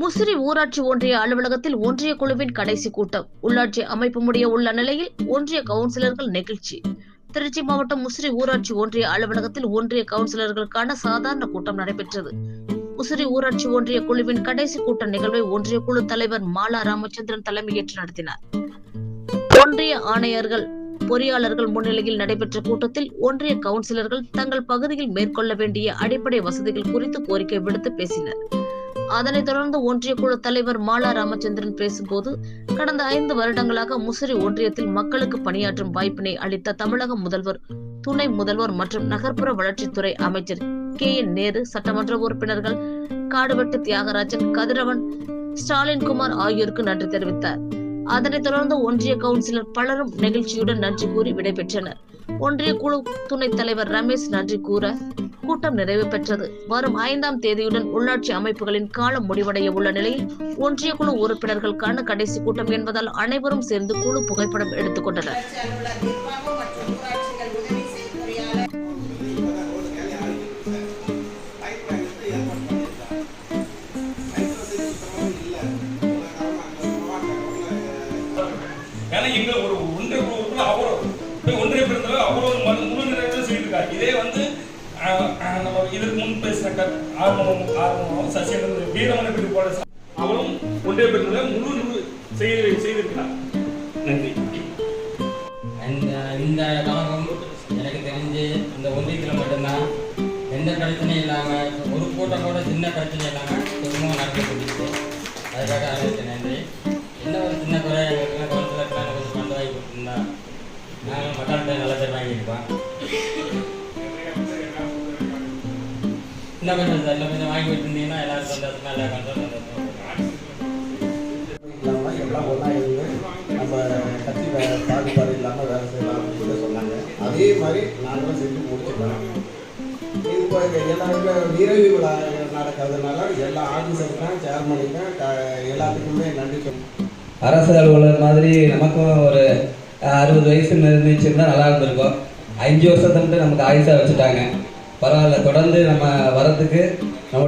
முசிறி ஊராட்சி ஒன்றிய அலுவலகத்தில் ஒன்றிய குழுவின் கடைசி கூட்டம். உள்ளாட்சி அமைப்பு முடிய உள்ள நிலையில் ஒன்றிய கவுன்சிலர்கள் நெகிழ்ச்சி. திருச்சி மாவட்டம் முசிறி ஊராட்சி ஒன்றிய அலுவலகத்தில் ஒன்றிய கவுன்சிலர்களுக்கான சாதாரண கூட்டம் நடைபெற்றது. முசிறி ஊராட்சி ஒன்றிய குழுவின் கடைசி கூட்ட நிகழ்வை ஒன்றிய குழு தலைவர் மாலா ராமச்சந்திரன் தலைமையேற்று நடத்தினார். ஒன்றிய ஆணையர்கள் பொறியாளர்கள் முன்னிலையில் நடைபெற்ற கூட்டத்தில் ஒன்றிய கவுன்சிலர்கள் தங்கள் பகுதியில் மேற்கொள்ள வேண்டிய அடிப்படை வசதிகள் குறித்து கோரிக்கை விடுத்து பேசினர். அதனைத் தொடர்ந்து ஒன்றிய குழு தலைவர் மாலா ராமச்சந்திரன் பேசும்போது கடந்த ஐந்து வருடங்களாக முசிறி ஒன்றியத்தில் மக்களுக்கு பணியாற்றும் வாய்ப்பினை அளித்த தமிழக முதல்வர் துணை முதல்வர் மற்றும் நகர்ப்புற வளர்ச்சித்துறை அமைச்சர் கே என் நேரு சட்டமன்ற உறுப்பினர்கள் காடுவெட்டு தியாகராஜன் கதிரவன் ஸ்டாலின் குமார் ஆகியோருக்கு நன்றி தெரிவித்தார். அதனைத் தொடர்ந்து ஒன்றிய கவுன்சிலர் பலரும் நெகிழ்ச்சியுடன் நன்றி கூறி விடைபெற்றனர். ஒன்றிய குழு துணைத் தலைவர் ரமேஷ் நன்றி கூற கூட்டம் நிறைவு பெற்றது. வரும் ஐந்தாம் தேதியுடன் உள்ளாட்சி அமைப்புகளின் காலம் முடிவடைய உள்ள நிலையில் ஒன்றிய குழு உறுப்பினர்களுக்கான கடைசி கூட்டம் என்பதால் அனைவரும் சேர்ந்து குழு புகைப்படம் எடுத்துக் கொண்டனர். ஒன்றிய குழுவுக்குள்ள அவ்வளோ போய் ஒன்றிய பிறந்தவர் அவ்வளவு முழு நிறைவு செய்திருக்கார். இதே வந்து நம்ம இதற்கு முன் பேசின கத் ஆர்வம் ஆர்வம் சசியன் வீரமணி பிரிவு போல அவரும் ஒன்றே பெருந்தளவு முழு நிறைவு செய்து செய்திருக்கிறார் நன்றி இந்த இந்த கழகம் எனக்கு தெரிஞ்சு இந்த ஒன்றியத்தில் மட்டும்தான் எந்த பிரச்சனையும் இல்லாமல் ஒரு கூட்டம் கூட சின்ன பிரச்சனை இல்லாமல் சுத்தமாக நடந்து கொடுத்துச்சு அதுக்காக அனைத்து நன்றி. இன்னும் கொஞ்சம் சார் இன்னும் கொஞ்சம் வாங்கி கொடுத்துருந்தீங்கன்னா எல்லாரும் சந்தோஷமா எல்லா சந்தோஷமா இல்லாமல் எல்லாம் ஒன்றா இருந்து நம்ம கட்சி பாகுபாடு இல்லாமல் வேலை செய்யலாம் அப்படின்னு சொன்னாங்க. அதே மாதிரி நாங்களும் செஞ்சு இது இப்போ எல்லாருமே நிறைவு விழா நடக்கிறதுனால எல்லா ஆஃபீஸருக்கும் சேர்மனுக்கும் எல்லாத்துக்குமே நன்றி சொல்லணும் அரசு அலுவலர் மாதிரி நமக்கும் ஒரு அறுபது வயசு நிர்ணயிச்சிருந்தா நல்லா இருந்திருக்கும். அஞ்சு வருஷத்தை மட்டும் நமக்கு ஆயுசா வச்சுட்டாங்க. பரவாயில்ல. தொடர்ந்து நம்ம வரதுக்கு நம்ம